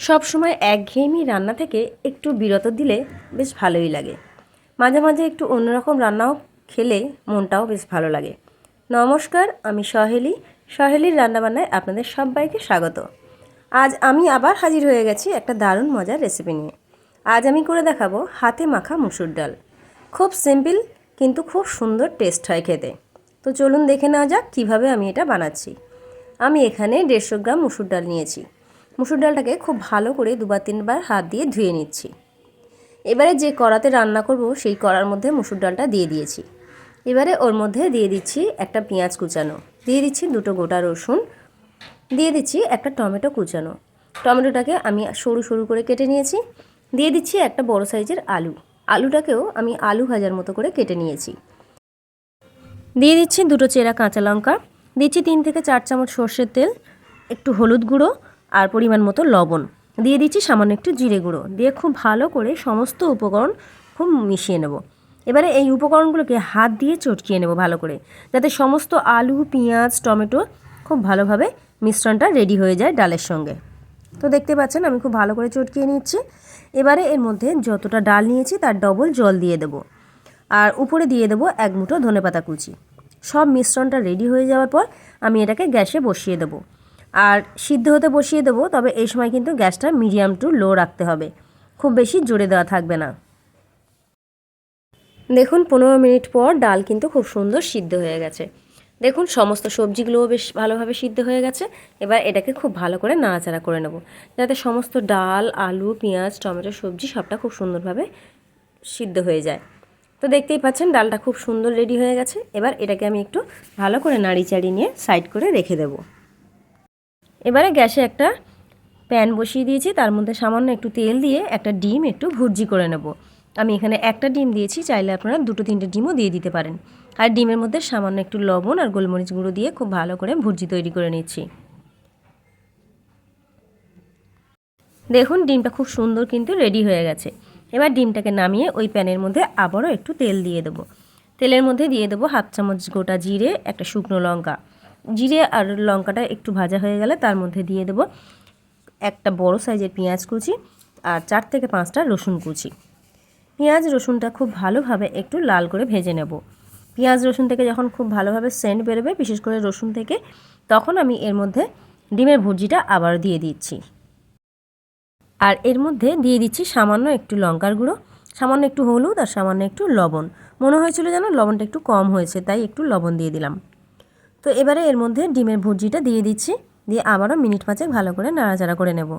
সব সময় একঘেয়েমি রান্না থেকে একটু বিরত দিলে বেশ ভালোই লাগে। মাঝে মাঝে একটু অন্যরকম রান্নাও খেলে মনটাও বেশ ভালো লাগে। নমস্কার, আমি সহেলি। সহেলির রান্নাবান্নায় আপনাদের সবাইকে স্বাগত। আজ আমি আবার হাজির হয়ে গেছি একটা দারুণ মজার রেসিপি নিয়ে। আজ আমি করে দেখাবো হাতে মাখা মুসুর ডাল। খুব সিম্পল কিন্তু খুব সুন্দর টেস্ট হয় খেতে। তো চলুন দেখে নেওয়া যাক কীভাবে আমি এটা বানাচ্ছি। আমি এখানে দেড়শো গ্রাম মুসুর ডাল নিয়েছি। মুসুর ডালটাকে খুব ভালো করে দুবার তিনবার হাত দিয়ে ধুয়ে নিচ্ছি। এবারে যে কড়াতে রান্না করব, সেই কড়ার মধ্যে মুসুর ডালটা দিয়ে দিয়েছি। এবারে ওর মধ্যে দিয়ে দিচ্ছি একটা পেঁয়াজ কুচানো। দিয়ে দিচ্ছি দুটো গোটা রসুন। দিয়ে দিচ্ছি একটা টমেটো কুচানো। টমেটোটাকে আমি সরু সরু করে কেটে নিয়েছি। দিয়ে দিচ্ছি একটা বড় সাইজের আলু। আলুটাকেও আমি আলু ভাজার মতো করে কেটে নিয়েছি। দিয়ে দিচ্ছি দুটো চেরা কাঁচা লঙ্কা। দিচ্ছি তিন থেকে চার চামচ সর্ষের তেল, একটু হলুদ গুঁড়ো আর পরিমাণ মতো লবণ। দিয়ে দিচ্ছি সামান্য একটু জিরে গুঁড়ো। দিয়ে খুব ভালো করে সমস্ত উপকরণ খুব মিশিয়ে নেব। এবারে এই উপকরণগুলোকে হাত দিয়ে চটকিয়ে নেব ভালো করে। যাতে সমস্ত আলু, পেঁয়াজ, টমেটো খুব ভালোভাবে মিশ্রণটা রেডি হয়ে যায় ডালের সঙ্গে। তো দেখতে পাচ্ছেন আমি খুব ভালো করে চটকিয়ে নিচ্ছি। এবারে এর মধ্যে যতটা ডাল নিয়েছি তার ডবল জল দিয়ে দেবো। আর উপরে দিয়ে দেবো এক মুঠো ধনেপাতা কুচি। সব মিশ্রণটা রেডি হয়ে যাওয়ার পর আমি এটাকে গ্যাসে বসিয়ে দেবো। আর সিদ্ধ হতে বসিয়ে দেবো, তবে এই সময় কিন্তু গ্যাসটা মিডিয়াম টু লো রাখতে হবে। খুব বেশি জোরে দেওয়া থাকবে না। দেখুন, পনেরো মিনিট পর ডাল কিন্তু খুব সুন্দর সিদ্ধ হয়ে গেছে। দেখুন, সমস্ত সবজিগুলোও বেশ ভালোভাবে সিদ্ধ হয়ে গেছে। এবার এটাকে খুব ভালো করে নাড়াচাড়া করে নেব। যাতে সমস্ত ডাল, আলু, পেঁয়াজ, টমেটো, সবজি সবটা খুব সুন্দরভাবে সিদ্ধ হয়ে যায়। তো দেখতেই পাচ্ছেন, ডালটা খুব সুন্দর রেডি হয়ে গেছে। এবার এটাকে আমি একটু ভালো করে নাড়ি চাড়ি নিয়ে সাইড করে রেখে দেব। এবারে গ্যাসে একটা প্যান বসিয়ে দিয়েছি, তার মধ্যে সামান্য একটু তেল দিয়ে একটা ডিম একটু ভুর্জি করে নেব। আমি এখানে একটা ডিম দিয়েছি, চাইলে আপনারা দুটো তিনটে ডিমও দিয়ে দিতে পারেন। আর ডিমের মধ্যে সামান্য একটু লবণ আর গোলমরিচ গুঁড়ো দিয়ে খুব ভালো করে ভুর্জি তৈরি করে নিচ্ছি। দেখুন, ডিমটা খুব সুন্দর কিন্তু রেডি হয়ে গেছে। এবার ডিমটাকে নামিয়ে ওই প্যানের মধ্যে আবারও একটু তেল দিয়ে দেবো। তেলের মধ্যে দিয়ে দেবো হাফ চামচ গোটা জিরে, একটা শুকনো লঙ্কা। জিরে আর লঙ্কাটা একটু ভাজা হয়ে গেলে তার মধ্যে দিয়ে দেবো একটা বড় সাইজের পেঁয়াজ কুচি আর চার থেকে পাঁচটা রসুন কুচি। পেঁয়াজ রসুনটা খুব ভালোভাবে একটু লাল করে ভেজে নেব। পেঁয়াজ রসুন থেকে যখন খুব ভালোভাবে সেন্ট বেরোবে, বিশেষ করে রসুন থেকে, তখন আমি এর মধ্যে ডিমের ভুর্জিটা আবার দিয়ে দিচ্ছি। আর এর মধ্যে দিয়ে দিচ্ছি সামান্য একটু লঙ্কার গুঁড়ো, সামান্য একটু হলুদ আর সামান্য একটু লবণ। মনে হয়েছিল যেন লবণটা একটু কম হয়েছে, তাই একটু লবণ দিয়ে দিলাম। তো এবারে এর মধ্যে ডিমের ভুর্জিটা দিয়ে দিচ্ছি, দিয়ে আবারও মিনিট পাঁচেক ভালো করে নাড়াচাড়া করে নেব।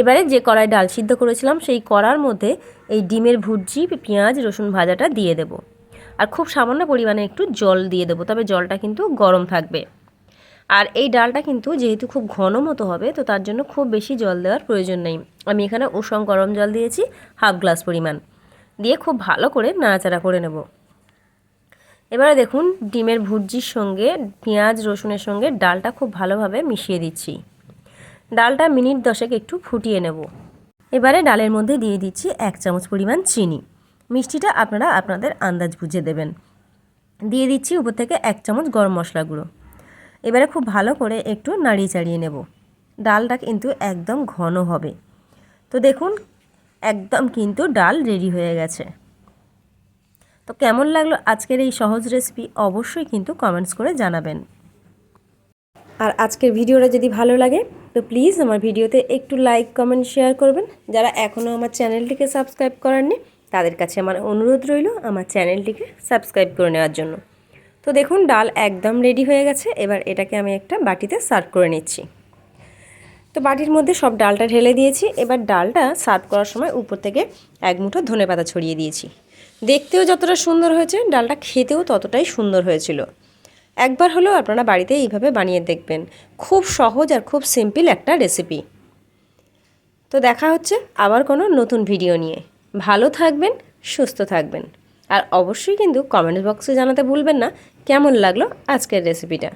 এবারে যে কড়াই ডাল সিদ্ধ করেছিলাম, সেই কড়ার মধ্যে এই ডিমের ভুর্জি, পেঁয়াজ, রসুন ভাজাটা দিয়ে দেব। আর খুব সামান্য পরিমাণে একটু জল দিয়ে দেবো, তবে জলটা কিন্তু গরম থাকবে। আর এই ডালটা কিন্তু যেহেতু খুব ঘন মতো হবে, তো তার জন্য খুব বেশি জল দেওয়ার প্রয়োজন নেই। আমি এখানে উষম গরম জল দিয়েছি, হাফ গ্লাস পরিমাণ। দিয়ে খুব ভালো করে নাড়াচাড়া করে নেব। এবারে দেখুন, ডিমের ভুর্জির সঙ্গে, পেঁয়াজ, রসুনের সঙ্গে ডালটা খুব ভালোভাবে মিশিয়ে দিচ্ছি। ডালটা মিনিট দশেক একটু ফুটিয়ে নেব। এবারে ডালের মধ্যে দিয়ে দিচ্ছি এক চামচ পরিমাণ চিনি। মিষ্টিটা আপনারা আপনাদের আন্দাজ বুঝে দেবেন। দিয়ে দিচ্ছি উপর থেকে এক চামচ গরম মশলা গুঁড়ো। এবারে খুব ভালো করে একটু নাড়িয়ে চাড়িয়ে নেব। ডালটা কিন্তু একদম ঘন হবে। তো দেখুন, একদম কিন্তু ডাল রেডি হয়ে গেছে। তো কেমন লাগল আজকের এই সহজ রেসিপি অবশ্যই কিন্তু কমেন্টস করে জানাবেন। আর আজকের ভিডিওটা যদি ভালো লাগে, তো প্লিজ আমার ভিডিওতে একটু লাইক কমেন্ট শেয়ার করবেন। যারা এখনও আমার চ্যানেলটিকে সাবস্ক্রাইব করেননি, তাদের কাছে আমার অনুরোধ রইল আমার চ্যানেলটিকে সাবস্ক্রাইব করে নেওয়ার জন্য। তো দেখুন, ডাল একদম রেডি হয়ে গেছে। এবার এটাকে আমি একটা বাটিতে সার্ভ করে নিচ্ছি। তো বাটির মধ্যে সব ডালটা ঢেলে দিয়েছি। এবার ডালটা সার্ভ করার সময় উপর থেকে এক মুঠো ধনে পাতা ছড়িয়ে দিয়েছি। দেখতেও যতটা সুন্দর হয়েছে, ডালটা খেতেও ততটাই সুন্দর হয়েছিল। একবার হলেও আপনারা বাড়িতে এইভাবে বানিয়ে দেখবেন। খুব সহজ আর খুব সিম্পল একটা রেসিপি তো দেখা হচ্ছে আবার কোনো নতুন ভিডিও নিয়ে। ভালো থাকবেন, সুস্থ থাকবেন। আর অবশ্যই কিন্তু কমেন্ট বক্সে জানাতে ভুলবেন না, কেমন লাগল আজকের রেসিপিটা